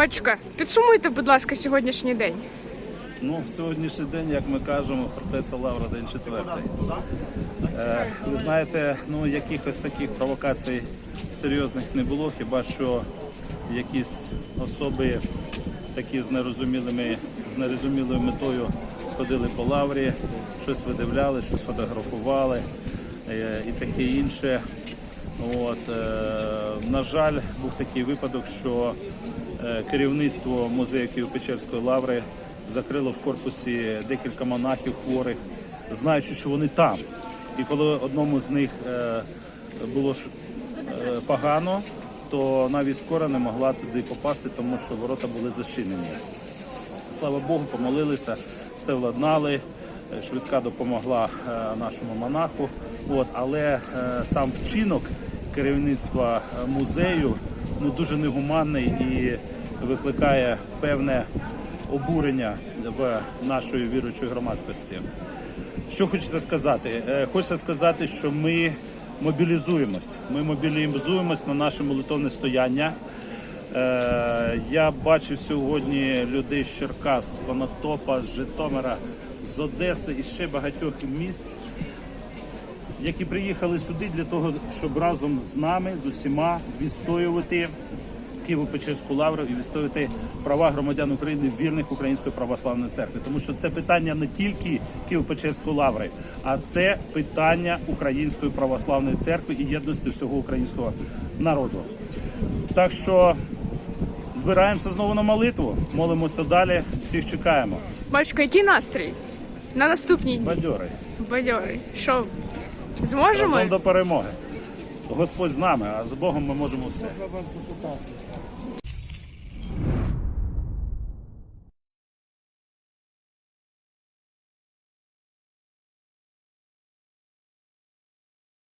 Батюшка, підсумуйте, будь ласка, сьогоднішній день. Ну, сьогоднішній день, як ми кажемо, фортеця Лавра день четвертий. Е, ви знаєте, ну якихось таких провокацій серйозних не було, хіба що якісь особи такі з нерозумілими, з нерозумілою метою ходили по лаврі, щось видивляли, щось фотографували е, і таке інше. От, е, на жаль, був такий випадок, що керівництво музею Києво-Печерської лаври закрило в корпусі декілька монахів хворих, знаючи, що вони там. І коли одному з них е, було е, погано, то навіть скоро не могла туди попасти, тому що ворота були зачинені. Слава Богу, помолилися, все владнали. е, Швидка допомогла е, нашому монаху. От, але е, сам вчинок керівництва е, музею ну, дуже негуманний і викликає певне обурення в нашої віруючої громадськості. Що хочеться сказати? Е, Хочеться сказати, що ми мобілізуємось. Ми мобілізуємось на наше молитовне стояння. Е, Я бачив сьогодні людей з Черкас, з Конотопа, з Житомира, з Одеси і ще багатьох місць, які приїхали сюди для того, щоб разом з нами, з усіма відстоювати Києво-Печерську лавру і відстоювати права громадян України вірних Української православної церкви. Тому що це питання не тільки Києво-Печерської лаври, а це питання Української православної церкви і єдності всього українського народу. Так що збираємося знову на молитву, молимося далі, всіх чекаємо. Батюшка, який настрій? На наступній дні. Бадьори. Бадьорий. Що? Зможемо? Разом до перемоги. Господь з нами, а з Богом ми можемо все.